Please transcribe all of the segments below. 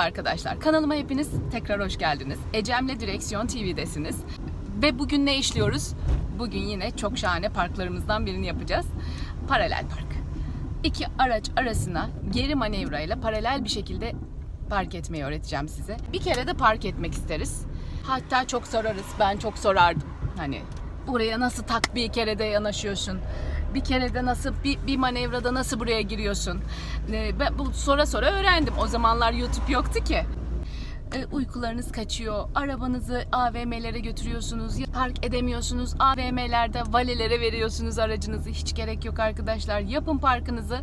arkadaşlar. Kanalıma hepiniz tekrar hoş geldiniz. Ecem'le Direksiyon TV'desiniz. Ve bugün ne işliyoruz? Bugün yine çok şahane parklarımızdan birini yapacağız. Paralel park. İki araç arasına geri manevrayla paralel bir şekilde park etmeyi öğreteceğim size. Bir kere de park etmek isteriz. Hatta çok sorarız. Ben çok sorardım. Hani buraya nasıl tak bir kere de yanaşıyorsun? Bir kere de nasıl bir, bir manevrada nasıl buraya giriyorsun? Ee, Ben bu sonra sonra öğrendim. O zamanlar YouTube yoktu ki. E, uykularınız kaçıyor, arabanızı AVM'lere götürüyorsunuz, ya park edemiyorsunuz, AVM'lerde valelere veriyorsunuz aracınızı. Hiç gerek yok arkadaşlar. Yapın parkınızı,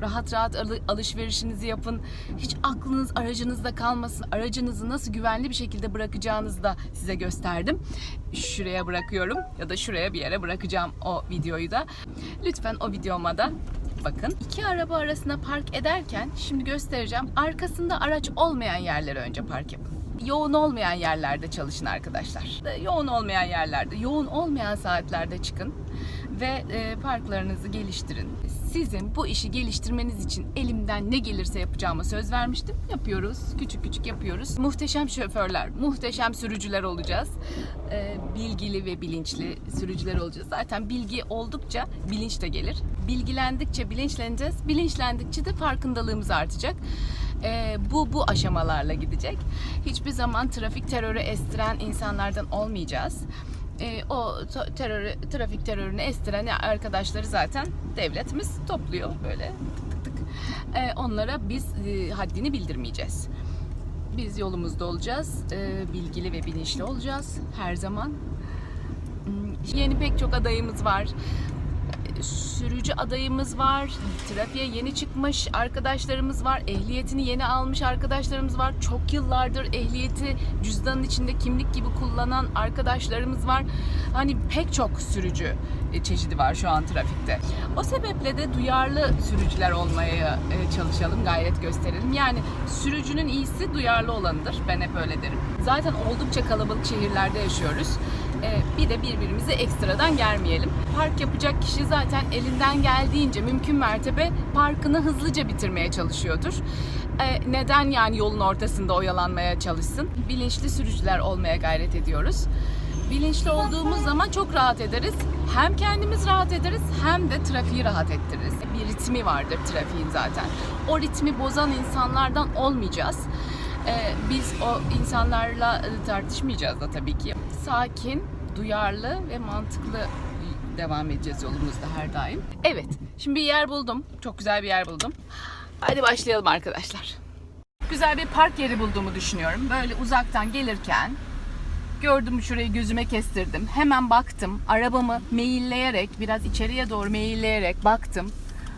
rahat rahat alı- alışverişinizi yapın. Hiç aklınız aracınızda kalmasın. Aracınızı nasıl güvenli bir şekilde bırakacağınızı da size gösterdim. Şuraya bırakıyorum ya da şuraya bir yere bırakacağım o videoyu da. Lütfen o videoma da bakın. İki araba arasına park ederken şimdi göstereceğim. Arkasında araç olmayan yerlere önce park yapın. Yoğun olmayan yerlerde çalışın arkadaşlar. Yoğun olmayan yerlerde, yoğun olmayan saatlerde çıkın ve e, parklarınızı geliştirin. Sizin bu işi geliştirmeniz için elimden ne gelirse yapacağıma söz vermiştim. Yapıyoruz. Küçük küçük yapıyoruz. Muhteşem şoförler, muhteşem sürücüler olacağız. E, bilgili ve bilinçli sürücüler olacağız. Zaten bilgi oldukça bilinç de gelir. Bilgilendikçe bilinçleneceğiz. Bilinçlendikçe de farkındalığımız artacak. E, bu bu aşamalarla gidecek. Hiçbir zaman trafik terörü estiren insanlardan olmayacağız. E, o terörü, trafik terörünü estiren arkadaşları zaten devletimiz topluyor böyle tık tık. E, onlara biz e, haddini bildirmeyeceğiz. Biz yolumuzda olacağız, e, bilgili ve bilinçli olacağız her zaman. Hmm, Yeni pek çok adayımız var. Sürücü adayımız var. Trafiğe yeni çıkmış arkadaşlarımız var. Ehliyetini yeni almış arkadaşlarımız var. Çok yıllardır ehliyeti cüzdanın içinde kimlik gibi kullanan arkadaşlarımız var. Hani pek çok sürücü e, çeşidi var şu an trafikte. O sebeple de duyarlı sürücüler olmaya e, çalışalım, gayret gösterelim. Yani sürücünün iyisi duyarlı olanıdır. Ben hep öyle derim. Zaten oldukça kalabalık şehirlerde yaşıyoruz. E, bir de birbirimizi ekstradan germeyelim. Park yapacak kişi zaten elinden geldiğince mümkün mertebe parkını hızlıca bitirmeye çalışıyordur. E, neden yani yolun ortasında oyalanmaya çalışsın? Bilinçli sürücüler olmaya gayret ediyoruz. Bilinçli olduğumuz zaman çok rahat ederiz. Hem kendimiz rahat ederiz hem de trafiği rahat ettiririz. Bir ritmi vardır trafiğin zaten. O ritmi bozan insanlardan olmayacağız. Ee, biz o insanlarla e, tartışmayacağız da tabii ki. Sakin, duyarlı ve mantıklı devam edeceğiz yolumuzda her daim. Evet, şimdi bir yer buldum. Çok güzel bir yer buldum. Hadi başlayalım arkadaşlar. Güzel bir park yeri bulduğumu düşünüyorum. Böyle uzaktan gelirken Gördüm şurayı gözüme kestirdim. Hemen baktım. Arabamı meyilleyerek, biraz içeriye doğru meyilleyerek baktım.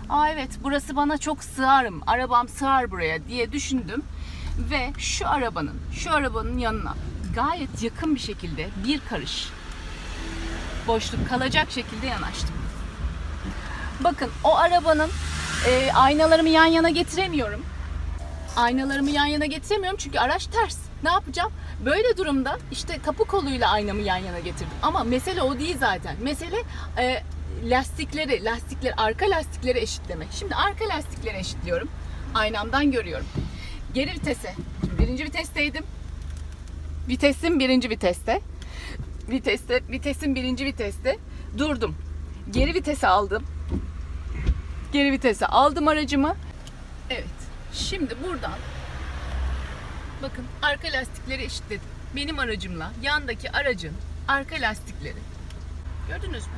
Aa evet burası bana çok sığarım. Arabam sığar buraya diye düşündüm. Ve şu arabanın, şu arabanın yanına gayet yakın bir şekilde bir karış boşluk kalacak şekilde yanaştım. Bakın o arabanın e, aynalarımı yan yana getiremiyorum aynalarımı yan yana getiremiyorum çünkü araç ters. Ne yapacağım? Böyle durumda işte kapı koluyla aynamı yan yana getirdim. Ama mesele o değil zaten. Mesele e, lastikleri, lastikler, arka lastikleri eşitleme. Şimdi arka lastikleri eşitliyorum. Aynamdan görüyorum. Geri vitese. Birinci vitesteydim. Vitesim birinci viteste. Viteste, vitesin birinci viteste. Durdum. Geri vitese aldım. Geri vitese aldım aracımı. Evet. Şimdi buradan bakın arka lastikleri eşitledim. Benim aracımla yandaki aracın arka lastikleri. Gördünüz mü?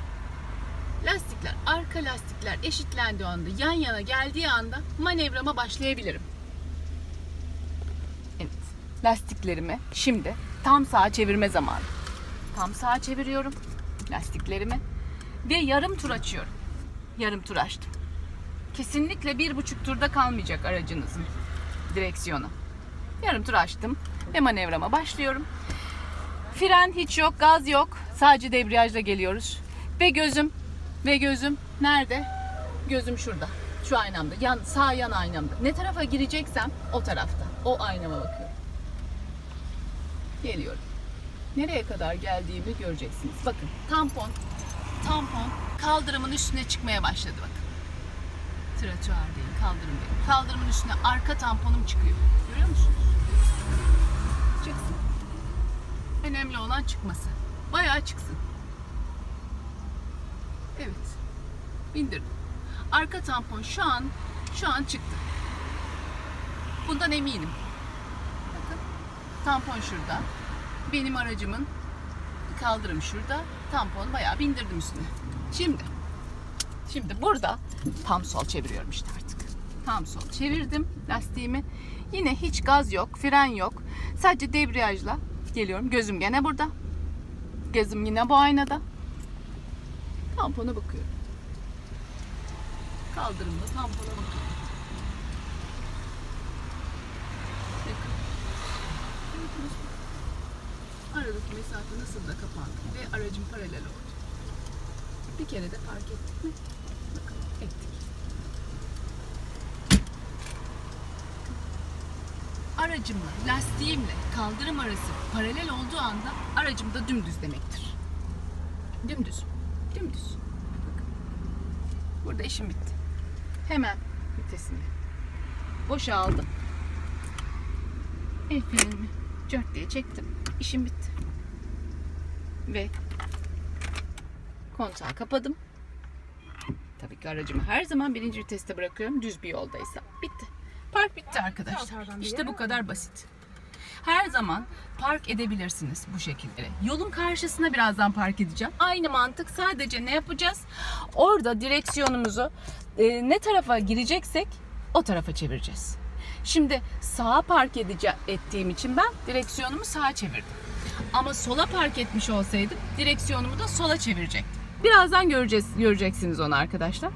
Lastikler, arka lastikler eşitlendiği anda, yan yana geldiği anda manevrama başlayabilirim. Lastiklerimi şimdi tam sağa çevirme zamanı. Tam sağa çeviriyorum lastiklerimi ve yarım tur açıyorum. Yarım tur açtım. Kesinlikle bir buçuk turda kalmayacak aracınızın direksiyonu. Yarım tur açtım ve manevrama başlıyorum. Fren hiç yok, gaz yok. Sadece debriyajla geliyoruz. Ve gözüm, ve gözüm nerede? Gözüm şurada. Şu aynamda. Yan, sağ yan aynamda. Ne tarafa gireceksem o tarafta. O aynama bakıyorum. Geliyorum. Nereye kadar geldiğimi göreceksiniz. Bakın tampon, tampon kaldırımın üstüne çıkmaya başladı bakın trotuar değil, kaldırım değil. Kaldırımın üstüne arka tamponum çıkıyor. Görüyor musunuz? Çıksın. Önemli olan çıkması. Bayağı çıksın. Evet. Bindirdim. Arka tampon şu an şu an çıktı. Bundan eminim. Tampon şurada. Benim aracımın kaldırım şurada. Tampon bayağı bindirdim üstüne. Şimdi Şimdi burada tam sol çeviriyorum işte artık. Tam sol çevirdim lastiğimi. Yine hiç gaz yok, fren yok. Sadece debriyajla geliyorum. Gözüm gene burada. Gözüm yine bu aynada. Tampona bakıyorum. Kaldırımda tampona bakıyorum. Bakın. Gördünüz mü? Aradaki mesafe nasıl da kapandı ve aracım paralel oldu. Bir kere de fark ettik mi? Bakın ettik. Aracımla, lastiğimle kaldırım arası paralel olduğu anda aracım da dümdüz demektir. Dümdüz. Dümdüz. Bakın. Burada işim bitti. Hemen vitesini boşaldım. El frenimi cört diye çektim. İşim bitti. Ve kontağı kapadım. Tabii ki aracımı her zaman birinci viteste bırakıyorum. Düz bir yoldaysa. Bitti. Park bitti arkadaşlar. İşte bu kadar basit. Her zaman park edebilirsiniz bu şekilde. Yolun karşısına birazdan park edeceğim. Aynı mantık sadece ne yapacağız? Orada direksiyonumuzu e, ne tarafa gireceksek o tarafa çevireceğiz. Şimdi sağa park edece- ettiğim için ben direksiyonumu sağa çevirdim. Ama sola park etmiş olsaydım direksiyonumu da sola çevirecektim. Birazdan göreceğiz, göreceksiniz onu arkadaşlar.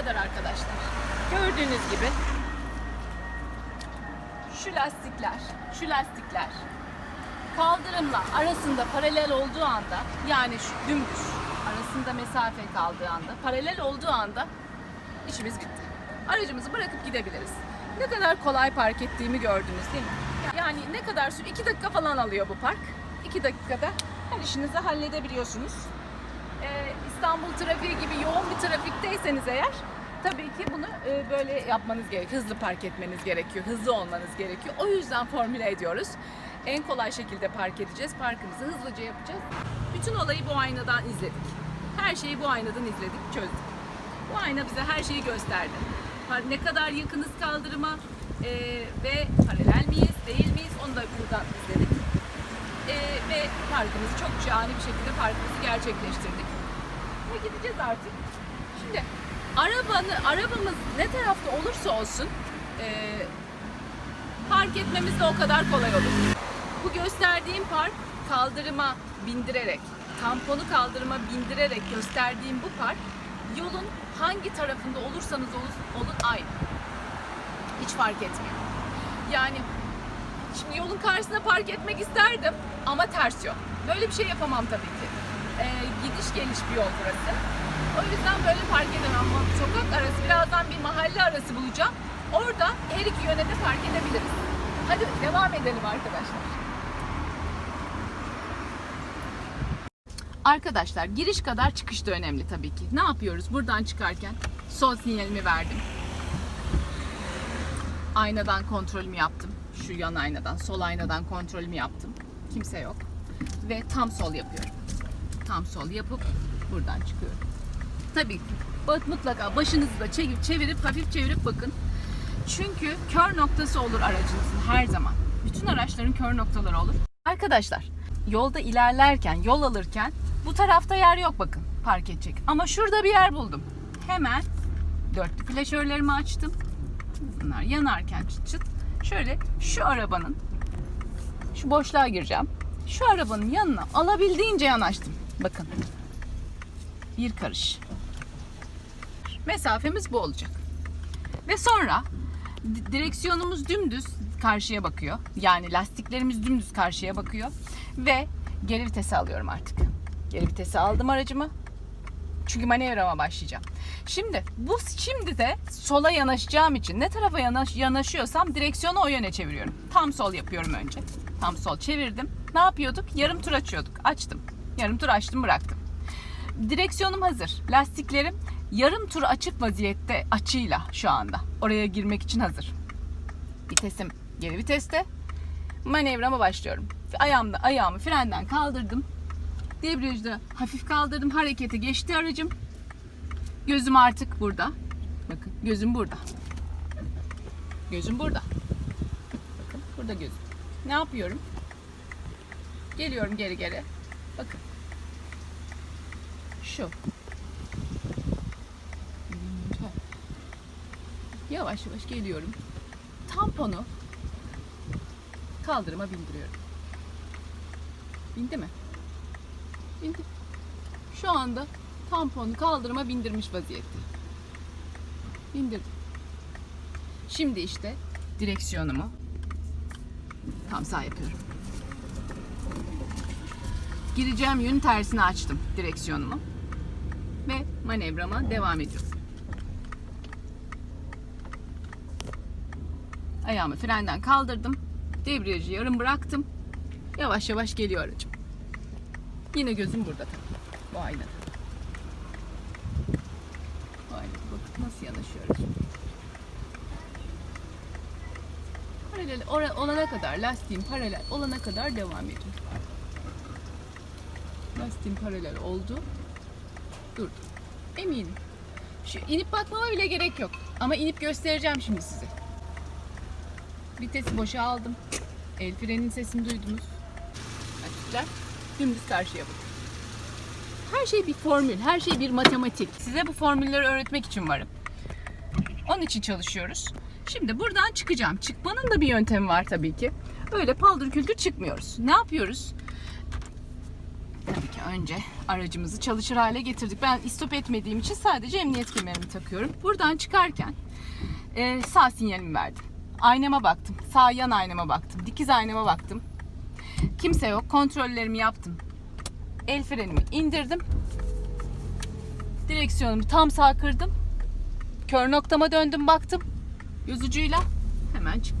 Kadar arkadaşlar. Gördüğünüz gibi şu lastikler, şu lastikler kaldırımla arasında paralel olduğu anda yani şu dümdüz arasında mesafe kaldığı anda paralel olduğu anda işimiz bitti. Aracımızı bırakıp gidebiliriz. Ne kadar kolay park ettiğimi gördünüz değil mi? Yani ne kadar sür? 2 dakika falan alıyor bu park. 2 dakikada her işinizi halledebiliyorsunuz. Ee, İstanbul trafiği gibi yoğun bir trafikteyseniz eğer tabii ki bunu e, böyle yapmanız gerekiyor. Hızlı park etmeniz gerekiyor. Hızlı olmanız gerekiyor. O yüzden formüle ediyoruz. En kolay şekilde park edeceğiz. Parkımızı hızlıca yapacağız. Bütün olayı bu aynadan izledik. Her şeyi bu aynadan izledik, çözdük. Bu ayna bize her şeyi gösterdi. Ne kadar yakınız kaldırıma e, ve paralel miyiz, değil miyiz onu da buradan izledik. E, ve parkımızı çok şahane bir şekilde parkımızı gerçekleştirdik. Ve gideceğiz artık. Şimdi arabanı, arabamız ne tarafta olursa olsun e, park etmemiz de o kadar kolay olur. Bu gösterdiğim park kaldırıma bindirerek, tamponu kaldırıma bindirerek gösterdiğim bu park yolun hangi tarafında olursanız olun, aynı. Hiç fark etmiyor. Yani Şimdi yolun karşısına park etmek isterdim ama ters yol. Böyle bir şey yapamam tabii ki. Ee, gidiş geliş bir yol burası. O yüzden böyle park edemem sokak arası birazdan bir mahalle arası bulacağım. Orada her iki yöne de park edebiliriz. Hadi devam edelim arkadaşlar. Arkadaşlar giriş kadar çıkış da önemli tabii ki. Ne yapıyoruz? Buradan çıkarken sol sinyalimi verdim. Aynadan kontrolümü yaptım. Şu yan aynadan, sol aynadan kontrolümü yaptım. Kimse yok. Ve tam sol yapıyorum. Tam sol yapıp buradan çıkıyorum. Tabii ki mutlaka başınızı da çevirip, çevirip hafif çevirip bakın. Çünkü kör noktası olur aracınızın her zaman. Bütün araçların kör noktaları olur. Arkadaşlar yolda ilerlerken, yol alırken bu tarafta yer yok bakın park edecek. Ama şurada bir yer buldum. Hemen dörtlü flaşörlerimi açtım. Bunlar yanarken çıt çıt. Şöyle şu arabanın şu boşluğa gireceğim. Şu arabanın yanına alabildiğince yanaştım. Bakın. Bir karış. Mesafemiz bu olacak. Ve sonra di- direksiyonumuz dümdüz karşıya bakıyor. Yani lastiklerimiz dümdüz karşıya bakıyor. Ve geri vitesi alıyorum artık. Geri vitesi aldım aracımı. Çünkü manevrama başlayacağım. Şimdi bu şimdi de sola yanaşacağım için ne tarafa yanaş, yanaşıyorsam direksiyonu o yöne çeviriyorum. Tam sol yapıyorum önce. Tam sol çevirdim. Ne yapıyorduk? Yarım tur açıyorduk. Açtım. Yarım tur açtım bıraktım. Direksiyonum hazır. Lastiklerim yarım tur açık vaziyette açıyla şu anda. Oraya girmek için hazır. Vitesim geri viteste. Manevrama başlıyorum. Ayağımda ayağımı frenden kaldırdım. Debriyajda hafif kaldırdım. Harekete geçti aracım. Gözüm artık burada. Bakın gözüm burada. Gözüm burada. Bakın burada gözüm. Ne yapıyorum? Geliyorum geri geri. Bakın. Şu. Yavaş yavaş geliyorum. Tamponu kaldırıma bindiriyorum. Bindi mi? Bindi. Şu anda tamponu kaldırıma bindirmiş vaziyette. Bindirdim. Şimdi işte direksiyonumu tam sağ yapıyorum. Gireceğim yönün tersine açtım direksiyonumu. Ve manevrama devam ediyorum. Ayağımı frenden kaldırdım. Debriyajı yarım bıraktım. Yavaş yavaş geliyor aracım. Yine gözüm burada. Bu aynada. Bu aynada. Bakın nasıl yanaşıyor. Paralel olana kadar, lastiğim paralel olana kadar devam ediyorum. Lastiğim paralel oldu. Durdum. Eminim. Şu inip bakmama bile gerek yok. Ama inip göstereceğim şimdi size. Vitesi boşa aldım. El frenin sesini duydunuz. Açıklar. Dümdüz karşıya bakın. Her şey bir formül, her şey bir matematik. Size bu formülleri öğretmek için varım. Onun için çalışıyoruz. Şimdi buradan çıkacağım. Çıkmanın da bir yöntemi var tabii ki. Öyle paldır küldür çıkmıyoruz. Ne yapıyoruz? Önce aracımızı çalışır hale getirdik. Ben istop etmediğim için sadece emniyet kemerimi takıyorum. Buradan çıkarken e, sağ sinyalimi verdim. Aynama baktım. Sağ yan aynama baktım. Dikiz aynama baktım. Kimse yok. Kontrollerimi yaptım. El frenimi indirdim. Direksiyonumu tam sağ kırdım. Kör noktama döndüm baktım. Ucuyla hemen çıktım.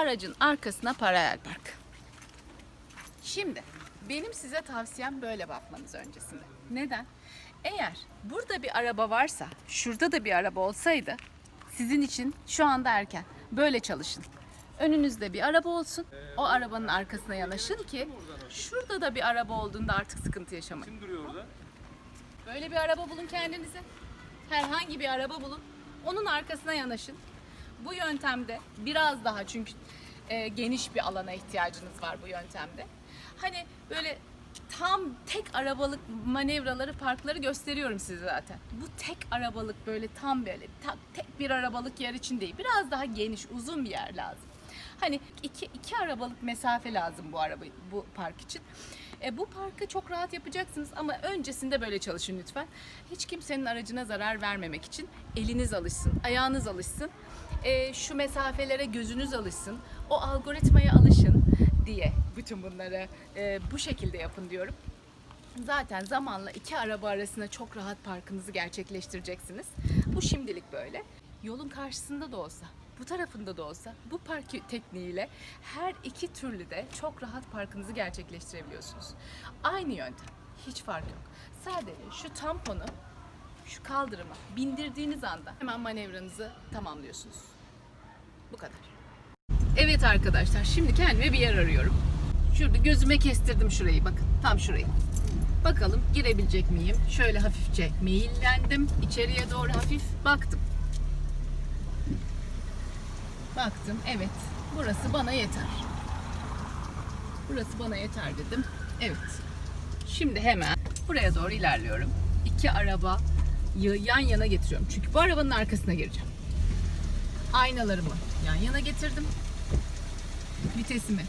Aracın arkasına paralel park. Şimdi benim size tavsiyem böyle bakmanız öncesinde. Neden? Eğer burada bir araba varsa, şurada da bir araba olsaydı sizin için şu anda erken. Böyle çalışın. Önünüzde bir araba olsun. O arabanın arkasına yanaşın ki şurada da bir araba olduğunda artık sıkıntı yaşamayın. Kim duruyor orada? Böyle bir araba bulun kendinize. Herhangi bir araba bulun. Onun arkasına yanaşın. Bu yöntemde biraz daha çünkü e, geniş bir alana ihtiyacınız var bu yöntemde. Hani böyle tam tek arabalık manevraları, parkları gösteriyorum size zaten. Bu tek arabalık böyle tam böyle ta- tek bir arabalık yer için değil. Biraz daha geniş, uzun bir yer lazım. Hani iki, iki arabalık mesafe lazım bu araba bu park için. E, bu parkı çok rahat yapacaksınız ama öncesinde böyle çalışın lütfen. Hiç kimsenin aracına zarar vermemek için eliniz alışsın, ayağınız alışsın. E, şu mesafelere gözünüz alışsın. O algoritmaya alışın diye bütün bunları e, bu şekilde yapın diyorum. Zaten zamanla iki araba arasında çok rahat parkınızı gerçekleştireceksiniz. Bu şimdilik böyle. Yolun karşısında da olsa, bu tarafında da olsa bu park tekniğiyle her iki türlü de çok rahat parkınızı gerçekleştirebiliyorsunuz. Aynı yöntem. Hiç fark yok. Sadece şu tamponu şu kaldırıma bindirdiğiniz anda hemen manevranızı tamamlıyorsunuz. Bu kadar. Evet arkadaşlar şimdi kendime bir yer arıyorum. Şurada gözüme kestirdim şurayı bakın tam şurayı. Bakalım girebilecek miyim? Şöyle hafifçe meyillendim. içeriye doğru hafif baktım. Baktım evet burası bana yeter. Burası bana yeter dedim. Evet. Şimdi hemen buraya doğru ilerliyorum. İki arabayı yan yana getiriyorum. Çünkü bu arabanın arkasına gireceğim. Aynalarımı yan yana getirdim. Vitesimi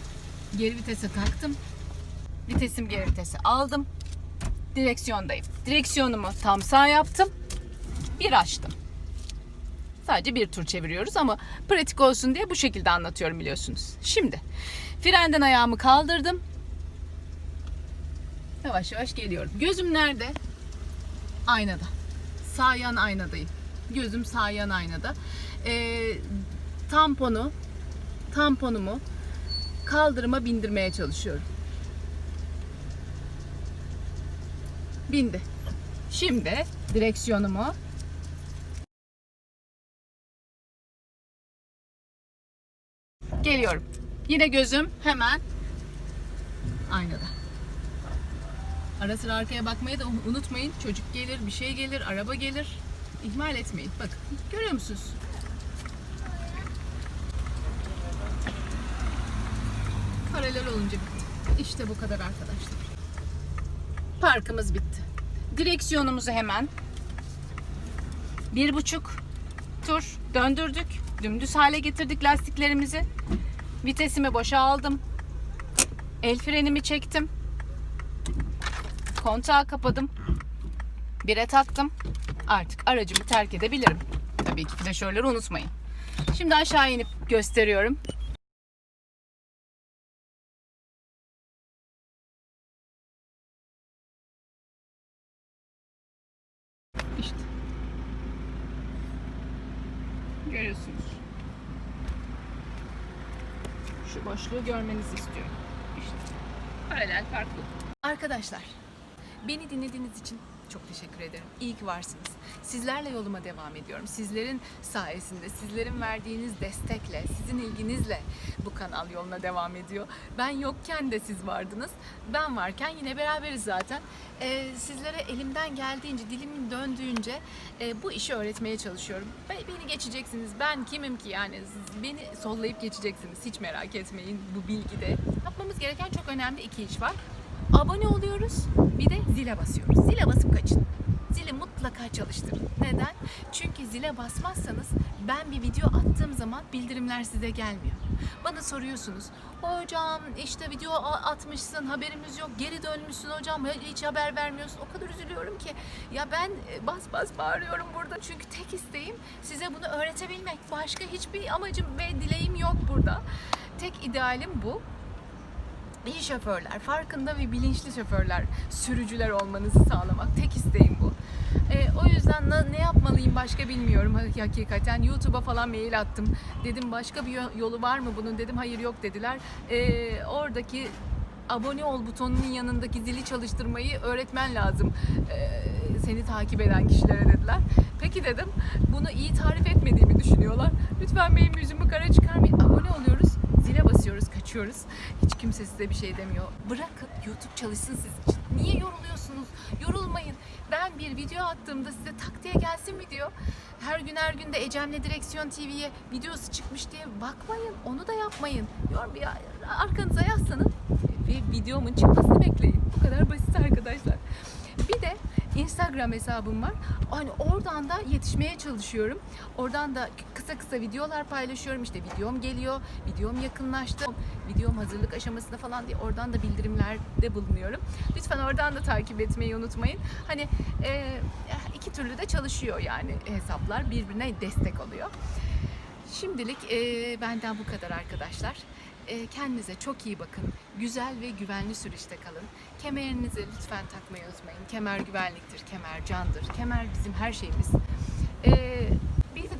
geri vitese taktım. Vitesim geri vitese aldım. Direksiyondayım. Direksiyonumu tam sağ yaptım. Bir açtım. Sadece bir tur çeviriyoruz ama pratik olsun diye bu şekilde anlatıyorum biliyorsunuz. Şimdi frenden ayağımı kaldırdım. Yavaş yavaş geliyorum. Gözüm nerede? Aynada. Sağ yan aynadayım. Gözüm sağ yan aynada. Ee, tamponu tamponumu kaldırıma bindirmeye çalışıyorum. Bindi. Şimdi direksiyonumu geliyorum. Yine gözüm hemen aynada. Ara sıra arkaya bakmayı da unutmayın. Çocuk gelir, bir şey gelir, araba gelir. İhmal etmeyin. Bakın görüyor musunuz? Paralel olunca bitti. İşte bu kadar arkadaşlar. Parkımız bitti. Direksiyonumuzu hemen bir buçuk tur döndürdük. Dümdüz hale getirdik lastiklerimizi. Vitesimi boşa aldım. El frenimi çektim. Kontağı kapadım. Bire taktım. Artık aracımı terk edebilirim. Tabii ki flaşörleri unutmayın. Şimdi aşağı inip gösteriyorum. İşte. Görüyorsunuz. Şu boşluğu görmenizi istiyorum. İşte. Paralel park bu. Arkadaşlar, beni dinlediğiniz için çok teşekkür ederim. İyi ki varsınız. Sizlerle yoluma devam ediyorum. Sizlerin sayesinde, sizlerin verdiğiniz destekle, sizin ilginizle bu kanal yoluna devam ediyor. Ben yokken de siz vardınız. Ben varken yine beraberiz zaten. Ee, sizlere elimden geldiğince, dilimin döndüğünce e, bu işi öğretmeye çalışıyorum. Be- Beni geçeceksiniz. Ben kimim ki yani? Siz Beni sollayıp geçeceksiniz. Hiç merak etmeyin bu bilgide. Yapmamız gereken çok önemli iki iş var. Abone oluyoruz. Bir de zile basıyoruz. Zile basıp kaçın. Zili mutlaka çalıştırın. Neden? Çünkü zile basmazsanız ben bir video attığım zaman bildirimler size gelmiyor. Bana soruyorsunuz. Hocam işte video atmışsın haberimiz yok. Geri dönmüşsün hocam hiç haber vermiyorsun. O kadar üzülüyorum ki. Ya ben e, bas bas bağırıyorum burada. Çünkü tek isteğim size bunu öğretebilmek. Başka hiçbir amacım ve dileğim yok burada. Tek idealim bu. İyi şoförler, farkında ve bilinçli şoförler, sürücüler olmanızı sağlamak. Tek isteğim bu. Ee, o yüzden na- ne yapmalıyım başka bilmiyorum ha- hakikaten. YouTube'a falan mail attım. Dedim başka bir yo- yolu var mı bunun? Dedim hayır yok dediler. Ee, oradaki abone ol butonunun yanındaki zili çalıştırmayı öğretmen lazım. Ee, seni takip eden kişilere dediler. Peki dedim. Bunu iyi tarif etmediğimi düşünüyorlar. Lütfen benim yüzümü kara çıkarmayın. Abone oluyoruz. Zile basıyoruz, kaçıyoruz. Hiç kimse size bir şey demiyor. Bırakın YouTube çalışsın sizin için. Niye yoruluyorsunuz? Yorulmayın. Ben bir video attığımda size tak diye gelsin video. Her gün her gün de Ecem'le Direksiyon TV'ye videosu çıkmış diye bakmayın. Onu da yapmayın. Yor bir arkanıza yaslanın ve videomun çıkmasını bekleyin. Bu kadar basit arkadaşlar. Bir de Instagram hesabım var. Hani oradan da yetişmeye çalışıyorum. Oradan da kısa kısa videolar paylaşıyorum. İşte videom geliyor, videom yakınlaştı, videom hazırlık aşamasında falan diye oradan da bildirimlerde bulunuyorum. Lütfen oradan da takip etmeyi unutmayın. Hani e, iki türlü de çalışıyor yani hesaplar birbirine destek oluyor. Şimdilik e, benden bu kadar arkadaşlar. E, kendinize çok iyi bakın. Güzel ve güvenli sürüşte kalın. Kemerinizi lütfen takmayı unutmayın. Kemer güvenliktir, kemer candır. Kemer bizim her şeyimiz. E,